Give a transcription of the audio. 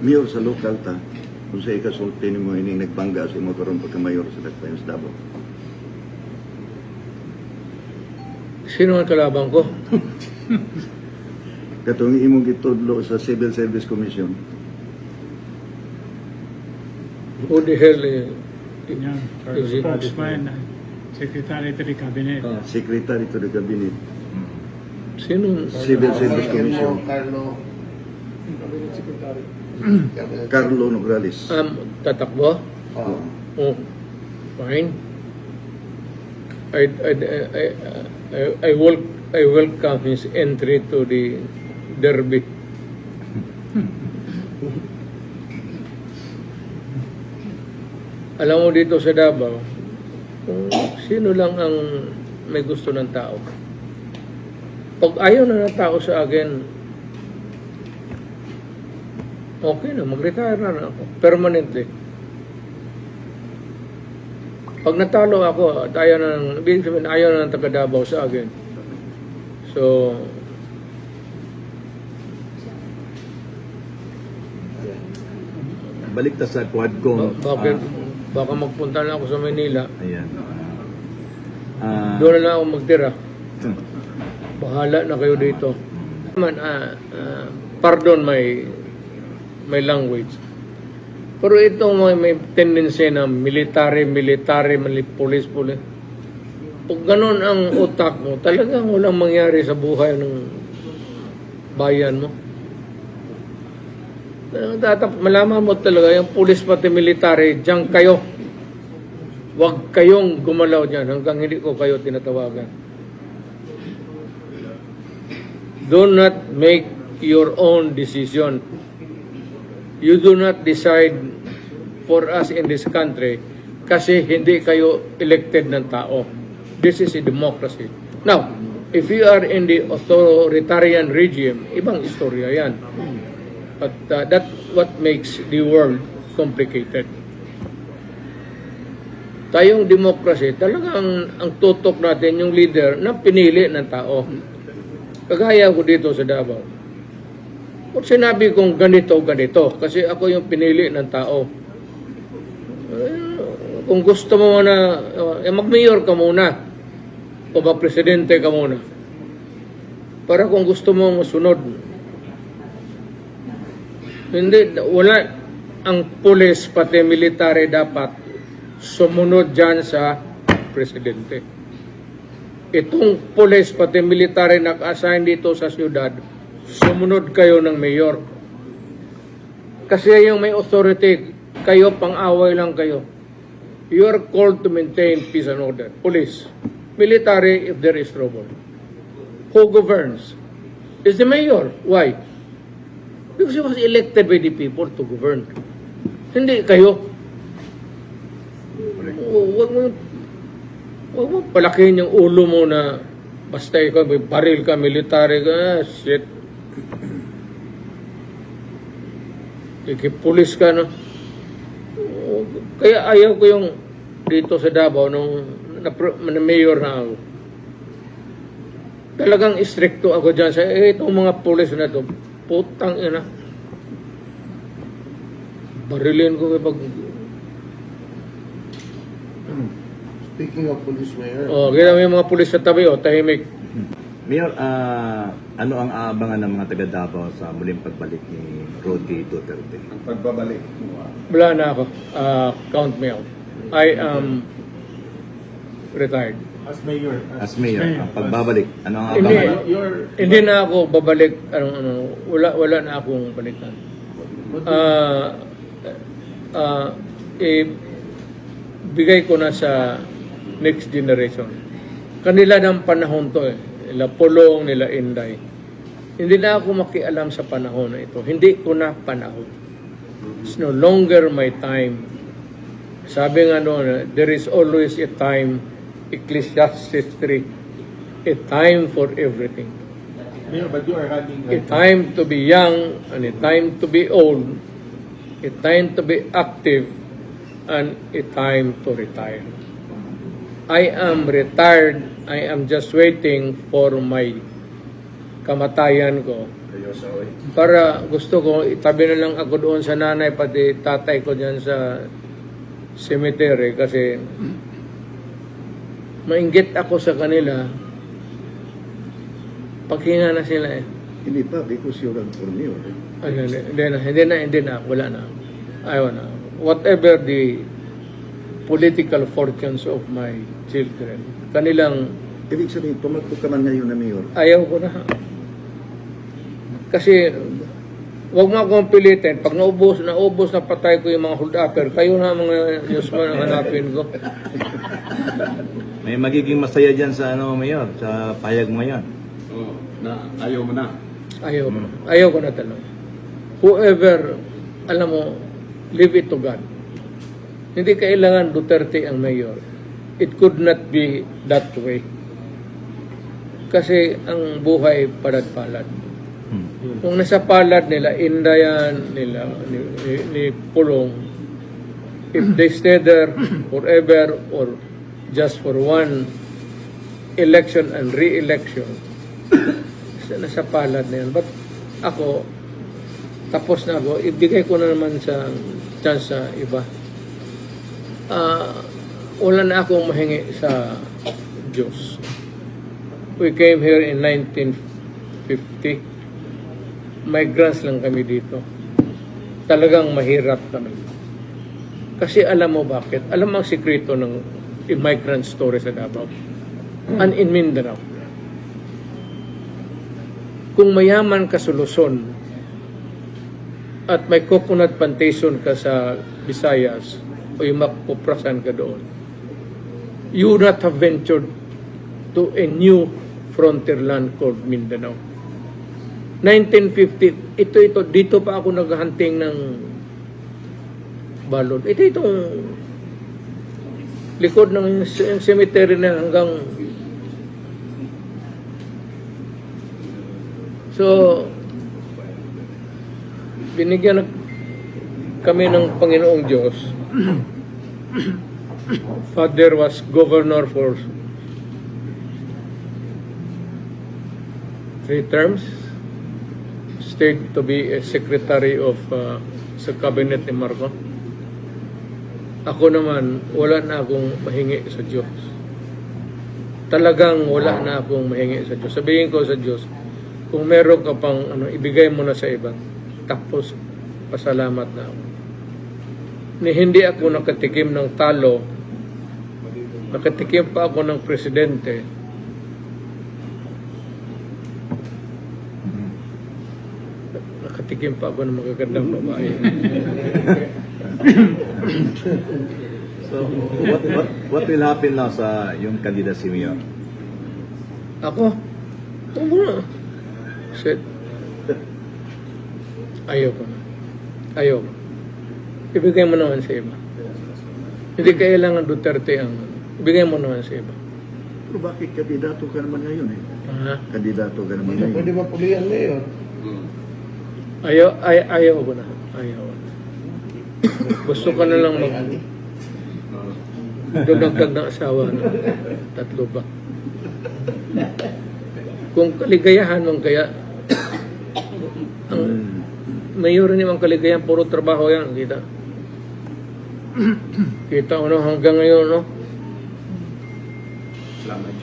mayor sa lokal ta, kung sa ikasulti ni mo ining nagbangga sa imo karon pagka-mayor sa Dagpayos Davao. Sino ang kalaban ko? Katong imong gitudlo sa Civil Service Commission, Who the hell eh, Yan, Is it- spokesman, secretary to the cabinet. Ah. Secretary to the Cabinet, Sino? Civil Service Commission, Carlo. Carlo Nograles. Um, tatakbo? Oh. Oh, fine. I, I, I, I, I, wel I welcome his entry to the derby. Alam mo dito sa Davao, sino lang ang may gusto ng tao. Pag ayaw na ng tao sa akin, okay na, mag-retire na, na ako. Permanently. Pag natalo ako, at ayaw na, ng- ibig sabihin, ayaw na ng taga Davao sa akin. So, Balik ta sa ba- Quadcom. bakit, Ah, baka magpunta na ako sa Manila, ayan. Ah, doon na lang ako magtira. Bahala na kayo dito. Man, ah, ah, pardon my my language. Pero ito may, may tendency na military, military, police, police. Pag ganun ang utak mo, talagang walang mangyari sa buhay ng bayan mo. Tatap, malaman mo talaga, yung police pati military, diyan kayo. Huwag kayong gumalaw dyan hanggang hindi ko kayo tinatawagan. Do not make your own decision. You do not decide for us in this country kasi hindi kayo elected ng tao. This is a democracy. Now, if you are in the authoritarian regime, ibang istorya yan. But uh, that what makes the world complicated. Tayong democracy, talagang ang tutok natin yung leader na pinili ng tao. Kagaya ko dito sa Davao. Kung sinabi kong ganito, ganito, kasi ako yung pinili ng tao. Eh, kung gusto mo na, eh, mag-mayor ka muna. O ba-presidente ka muna. Para kung gusto mo masunod. Hindi, wala. Ang pulis, pati military dapat sumunod dyan sa presidente. Itong pulis, pati military naka-assign dito sa syudad, sumunod kayo ng mayor. Kasi yung may authority, kayo pang-away lang kayo. You are called to maintain peace and order. Police. Military if there is trouble. Who governs? Is the mayor. Why? Because he was elected by the people to govern. Hindi kayo. Huwag mo, huwag mo palakihin yung ulo mo na basta ikaw may baril ka, military ka, ah, shit. Ikipulis ka, no? Kaya ayaw ko yung dito sa Davao nung na, na mayor na ako. Talagang istrikto ako dyan sa eh, itong mga pulis na to. Putang ina. Barilin ko kapag Speaking of police mayor, oh, kaya may mga pulis sa tabi oh, tahimik. Mayor, ah, ano ang aabangan ng mga taga Davao sa muling pagbalik ni Rodi Duterte? pagbabalik. Wala na ako. Ah, count me out. I am retired. As mayor, As Mayor, ang pagbabalik, ano ang Hindi. aabangan? your Hindi na ako babalik ano, ano wala wala na akong balikan. Ah ah eh, bigay ko na sa next generation. Kanila ng panahon to eh. Nila Pulong, nila Inday. Hindi na ako makialam sa panahon na ito. Hindi ko na panahon. It's no longer my time. Sabi nga noon, there is always a time, Ecclesiastes 3, a time for everything. A time to be young and a time to be old, a time to be active and a time to retire. I am retired. I am just waiting for my kamatayan ko. Para gusto ko, itabi na lang ako doon sa nanay, pati tatay ko dyan sa cemetery kasi mainggit ako sa kanila. Paghinga na sila eh. Hindi pa, because you're. Ay, hindi, hindi na, hindi na, hindi na, wala na. Ayaw na. Whatever the political fortunes of my children, kanilang Ibig sabihin, tumakbo ka man ngayon na mayor. ayaw ko na. Kasi, wag mo akong pilitin. Pag naubos, naubos na patay ko yung mga hold upper, kayo na mga Diyos mo ang hanapin ko. May magiging masaya dyan sa ano, Mayor, sa payag mo yan. Oh, na, ayaw mo na. Ayaw ko. Ayaw ko na talaga. Whoever, alam mo, leave it to God. Hindi kailangan Duterte ang mayor. It could not be that way. Kasi ang buhay palad-palad. Hmm. Kung nasa palad nila, Indayan, nila, ni, ni, ni Pulong, if they stay there forever or just for one election and re-election, nasa- nasa palad na yan. But ako, tapos na ako, ibigay ko na naman sa chance sa iba. Ah, wala na akong mahingi sa Diyos. We came here in 1950. Migrants lang kami dito. Talagang mahirap kami. Kasi alam mo bakit? Alam mo ang sikreto ng immigrant story sa Davao? And in Mindanao. Kung mayaman ka sa Luzon at may coconut plantation ka sa Visayas o yung mapuprasan ka doon, you would not have ventured to a new frontier land called Mindanao. 1950, ito, ito, dito pa ako naghahunting ng balod. Ito, itong likod ng cemetery na hanggang So, binigyan kami ng Panginoong Diyos. Father was governor for three terms. Stayed to be a secretary of uh, sa cabinet ni Marco. Ako naman, wala na akong mahingi sa Diyos. Talagang wala na akong mahingi sa Diyos. Sabihin ko sa Diyos, kung meron ka pang ano, ibigay mo na sa iba. Tapos, pasalamat na ako. Ni hindi ako nakatikim ng talo, nakatikim pa ako ng presidente, nakatikim pa ako ng magagandang babae. So, what, what, what will happen now sa yung candidacy, Mayor? Ako, tumo na. Shit. Ayaw ko na. Ayaw ko. Ibigay mo naman sa iba. Hindi kailangan Duterte ang... Ibigay mo naman sa iba. Pero bakit kandidato ka naman ngayon eh? Ha? Kandidato ka naman Hindi na pwede ngayon. mapulian mayor. Ayaw, ay, ayaw ko na. Ayaw ko na. Gusto ko na lang mag... Dagdag ng asawa na. Tatlo ba? Kung kaligayahan mong kaya... Ang mayor naman kaligayahan, puro trabaho yan. Kita. Kita ko no, hanggang ngayon, no? Salamat.